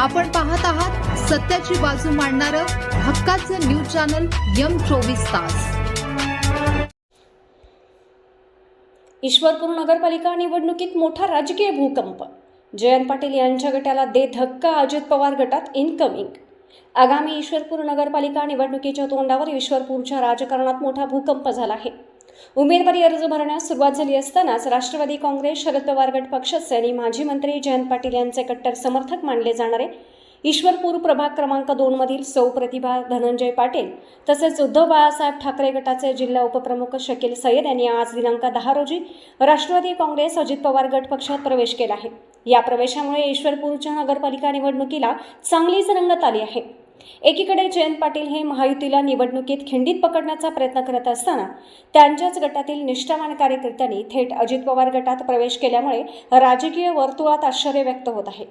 आपण पाहत आहात सत्याची बाजू मांडणारं हक्काचं न्यूज चॅनल यम चोवीस तास. ईश्वरपूर नगरपालिका निवडणुकीत मोठा राजकीय भूकंप. जयंत पाटील यांच्या गटाला दे धक्का अजित पवार गटात इनकमिंग आगामी ईश्वरपूर नगरपालिका निवडणुकीच्या तोंडावर ईश्वरपूरच्या राजकारणात मोठा भूकंप झाला आहे. उमेदवारी अर्ज भरण्यास सुरुवात झाली असतानाच राष्ट्रवादी काँग्रेस शरद पवार गट पक्षाचे आणि माजी मंत्री जयंत पाटील यांचे कट्टर समर्थक मानले जाणारे. ईश्वरपूर प्रभाग क्रमांक दोन मधील सौ प्रतिभा धनंजय पाटील तसेच उद्धव बाळासाहेब ठाकरे गटाचे जिल्हा उपप्रमुख शकील सय्यद यांनी आज दिनांक दहा रोजी राष्ट्रवादी काँग्रेस अजित पवार गट पक्षात प्रवेश केला आहे. या प्रवेशामुळे ईश्वरपूरच्या नगरपालिका निवडणुकीला चांगलीच रंगत आली आहे. एकीकडे जयंत पाटील हे महायुतीला निवडणुकीत खिंडीत पकडण्याचा प्रयत्न करत असताना त्यांच्याच गटातील निष्ठावान कार्यकर्त्यांनी थेट अजित पवार गटात प्रवेश केल्यामुळे राजकीय वर्तुळात आश्चर्य व्यक्त होत आहे.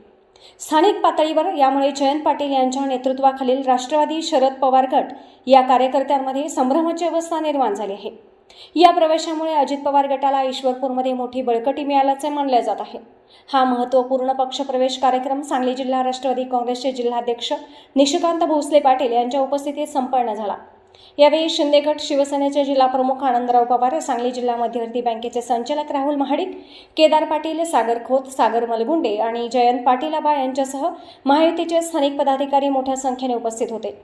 स्थानिक पातळीवर यामुळे जयंत पाटील यांच्या नेतृत्वाखालील राष्ट्रवादी शरद पवार गट या कार्यकर्त्यांमध्ये संभ्रमाची अवस्था निर्माण झाली आहे. या प्रवेशामुळे अजित पवार गटाला ईश्वरपूरमध्ये मोठी बळकटी मिळाल्याचे मानले जात आहे. हा महत्त्वपूर्ण पक्षप्रवेश कार्यक्रम सांगली जिल्हा राष्ट्रवादी काँग्रेसचे जिल्हाध्यक्ष निशिकांत भोसले पाटील यांच्या उपस्थितीत संपन्न झाला. यावेळी शिंदेगट शिवसेनेचे जिल्हाप्रमुख आनंदराव पवार सांगली जिल्हा मध्यवर्ती बँकेचे संचालक राहुल महाडिक केदार पाटील सागर खोत सागर मलगुंडे आणि जयंत पाटील यांच्यासह महायुतीचे स्थानिक पदाधिकारी मोठ्या संख्येने उपस्थित होते.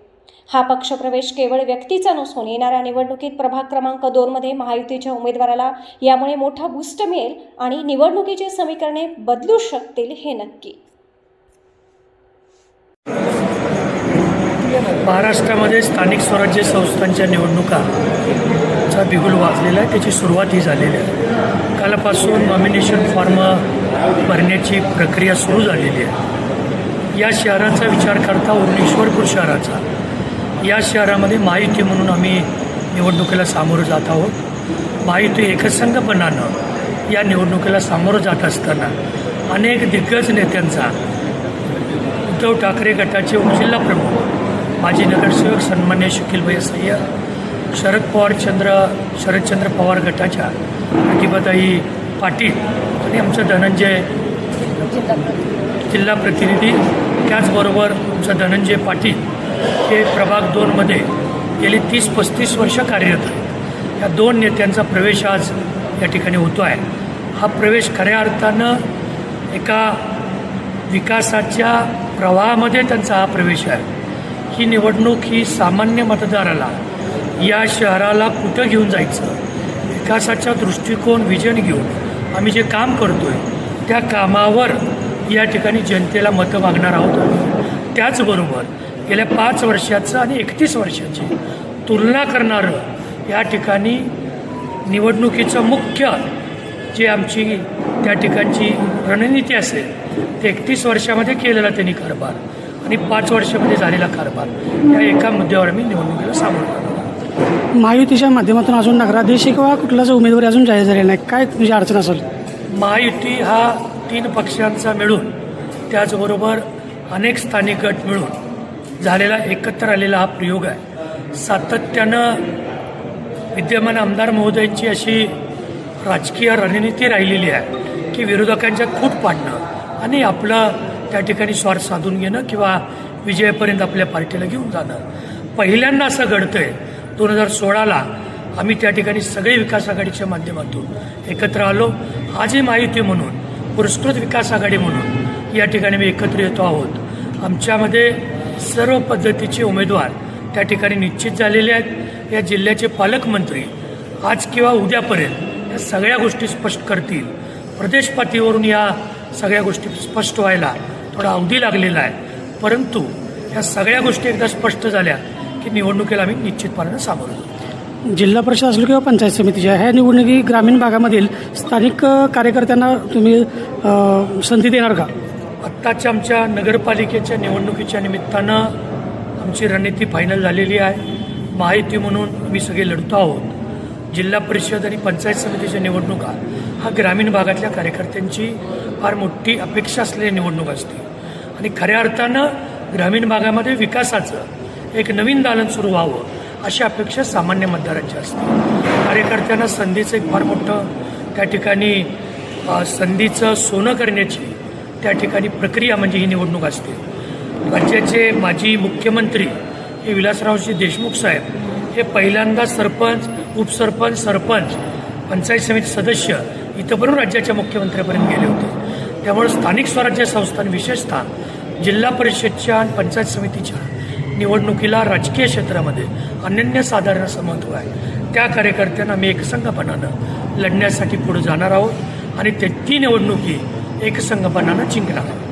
हा पक्षप्रवेश केवळ व्यक्तीचा नसून येणाऱ्या निवडणुकीत प्रभाग क्रमांक दोनमध्ये महायुतीच्या उमेदवाराला यामुळे मोठा बूस्ट मिळेल आणि निवडणुकीची समीकरणे बदलू शकतील हे नक्की. महाराष्ट्रामध्ये स्थानिक स्वराज्य संस्थांच्या निवडणुकाचा बिगुल वाजलेला आहे. त्याची सुरुवात ही झालेली आहे. कालपासून नॉमिनेशन फॉर्म भरण्याची प्रक्रिया सुरू झालेली आहे. या शहराचा विचार करता उरणेश्वरपूर शहराचा या शहरामध्ये महायुती म्हणून आम्ही निवडणुकीला सामोरं जात आहोत. महायुती एकसंघपणानं या निवडणुकीला सामोरं जात असताना अनेक दिग्गज नेत्यांचा उद्धव ठाकरे गटाचे उपजिल्हाप्रमुख माजी नगरसेवक सन्मान्य शकीलभाई सय्यद शरद पवार चंद्र शरदचंद्र पवार गटाच्या प्रतिभाताई पाटील आणि आमचं धनंजय जिल्हा प्रतिनिधी. त्याचबरोबर आमचं धनंजय पाटील हे प्रभाग दोनमध्ये गेली तीस पस्तीस वर्ष कार्यरत आहेत. या दोन नेत्यांचा प्रवेश आज या ठिकाणी होतो आहे. हा प्रवेश खऱ्या अर्थानं एका विकासाच्या प्रवाहामध्ये त्यांचा हा प्रवेश आहे. ही निवडणूक ही सामान्य मतदाराला या शहराला कुठं घेऊन जायचं? विकासाचा दृष्टिकोन विजन घेऊन आम्ही जे काम करतो आहे त्या कामावर या ठिकाणी जनतेला मतं मागणार आहोत. त्याचबरोबर गेल्या पाच वर्षाचं आणि एकतीस वर्षाची तुलना करणारं या ठिकाणी निवडणुकीचं मुख्य जे आमची त्या ठिकाणची रणनीती असेल ते एकतीस वर्षामध्ये केलेला त्यांनी कारभार आणि पाच वर्षामध्ये झालेला कारभार. या एका मुद्द्यावर आम्ही निवडणुकीला सामोरं करणार. महायुतीच्या माध्यमातून अजून नगराधीश किंवा कुठलाच उमेदवारी अजून जाहीर झालेला नाही. काय तुझी अडचण असेल? महायुती हा तीन पक्षांचा मिळून त्याचबरोबर अनेक स्थानिक गट मिळून झालेला एकत्र आलेला हा प्रयोग आहे. सातत्यानं विद्यमान आमदार महोदयांची अशी राजकीय रणनीती राहिलेली आहे की विरोधकांच्या खूट पाडणं आणि आपलं त्या ठिकाणी स्वार्थ साधून घेणं किंवा विजयापर्यंत आपल्या पार्टीला घेऊन जाणं. पहिल्यांदा असं घडतं आहे दोन हजार सोळाला आम्ही त्या ठिकाणी सगळे विकास आघाडीच्या माध्यमातून एकत्र आलो. आजही माहिती म्हणून पुरस्कृत विकास आघाडी म्हणून या ठिकाणी मी एकत्र येतो आहोत. आमच्यामध्ये सर्व पद्धतीचे उमेदवार त्या ठिकाणी निश्चित झालेले आहेत. या जिल्ह्याचे पालकमंत्री आज किंवा उद्यापर्यंत या सगळ्या गोष्टी स्पष्ट करतील. प्रदेश पातळीवरून या सगळ्या गोष्टी स्पष्ट व्हायला थोडा अवधी लागलेला आहे. परंतु या सगळ्या गोष्टी एकदा स्पष्ट झाल्या की निवडणुकीला आम्ही निश्चितपणानं सामोरं जाऊ. जिल्हा परिषद असलो किंवा पंचायत समितीच्या ह्या निवडणुकी ग्रामीण भागामधील स्थानिक कार्यकर्त्यांना तुम्ही संधी देणार का? आत्ताच्या आमच्या नगरपालिकेच्या निवडणुकीच्या निमित्तानं आमची रणनीती फायनल झालेली आहे. माहिती म्हणून आम्ही सगळे लढतो आहोत. जिल्हा परिषद आणि पंचायत समितीच्या निवडणुका हा ग्रामीण भागातल्या कार्यकर्त्यांची फार मोठी अपेक्षा असलेली निवडणूक असते. आणि खऱ्या अर्थानं ग्रामीण भागामध्ये विकासाचं एक नवीन दालन सुरू व्हावं अशी अपेक्षा सामान्य मतदारांची असते. कार्यकर्त्यांना संधीचं एक फार मोठं त्या ठिकाणी संधीचं सोनं करण्याची त्या ठिकाणी प्रक्रिया म्हणजे ही निवडणूक असते. राज्याचे माजी मुख्यमंत्री हे विलासरावजी देशमुख साहेब हे पहिल्यांदा सरपंच उपसरपंच सरपंच पंचायत समिती सदस्य इथंपर्यंत राज्याच्या मुख्यमंत्र्यापर्यंत गेले होते. त्यामुळे स्थानिक स्वराज्य संस्थान विशेषतः जिल्हा परिषदच्या आणि पंचायत समितीच्या निवडणुकीला राजकीय क्षेत्रामध्ये अनन्यसाधारण असं महत्त्व आहे. त्या कार्यकर्त्यांना आम्ही एकसंघपणानं लढण्यासाठी पुढे जाणार आहोत आणि ते ती निवडणुकी एक संघ जिंकणार जिंकला.